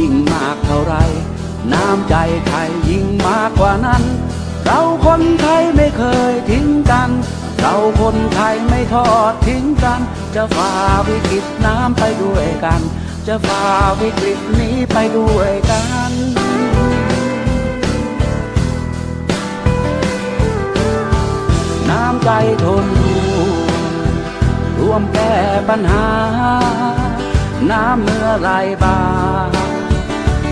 ยิ่งมากเท่าไร น้ำใจไทยยิ่งมากกว่านั้น เราคนไทยไม่เคยทิ้งกัน เราคนไทยไม่ทอดทิ้งกัน จะฝ่าวิกฤตน้ำไปด้วยกัน จะฝ่าวิกฤตนี้ไปด้วยกันน้ำใจทนร่วมแก้ปัญหา น้ำเมื่อไรบาห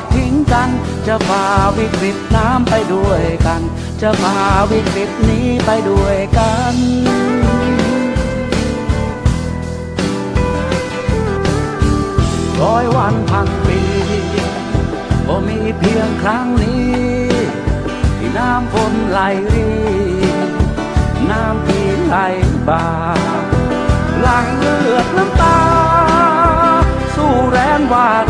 ดทิ้งกัน จะฝ่าวิกฤตน้ำไปด้วยกัน จะฝ่าวิกฤตนี้ไปด้วยกันร้อยวันพันปีก็มีเพียงครั้งนี้ ที่น้ำฝนไหลรีน้ำที่ไหลบาหลังเลือดน้ำตา สู้แรงวารีมีแต่เ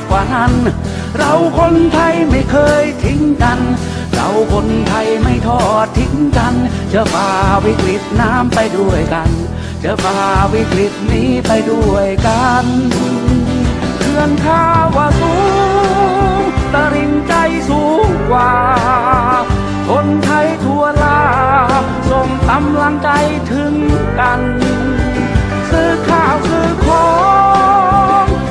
ากกว่านั้น เราคนไทยไม่เคยทิ้งกัน เราคนไทยไม่ทอดทิ้งกัน จะฝ่าวิกฤตน้ำไปด้วยกัน จะฝ่าวิกฤตนี้ไปด้วยกันเขื่อนข้าวาสูงตริงใจสูงกว่า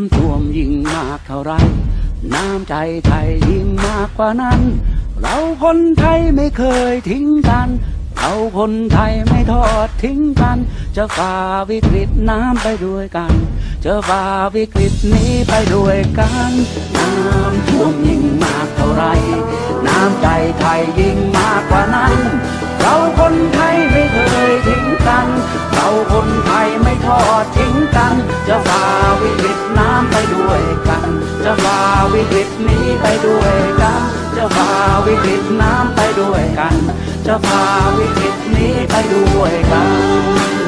ำท่วมยิ่งมากเท่าไร น้ำใจไทยยิ่งมากกว่านั้น เราคนไทยไม่เคยทิ้งกัน เราคนไทยไม่ทอดทิ้งกัน จะฝ่าวิกฤตน้ำไปด้วยกัน จะฝ่าวิกฤตนี้ไปด้วยกัน น้ำท่วมยิ่งมากเท่าไร น้ำใจไทยยิ่ง วิกฤตน้ำไปด้วยกัน จะฝ่าวิกฤตนี้ไปด้วยกัน จะฝ่าวิกฤตน้ำไปด้วยกัน จะฝ่าวิกฤตนี้ไปด้วยกัน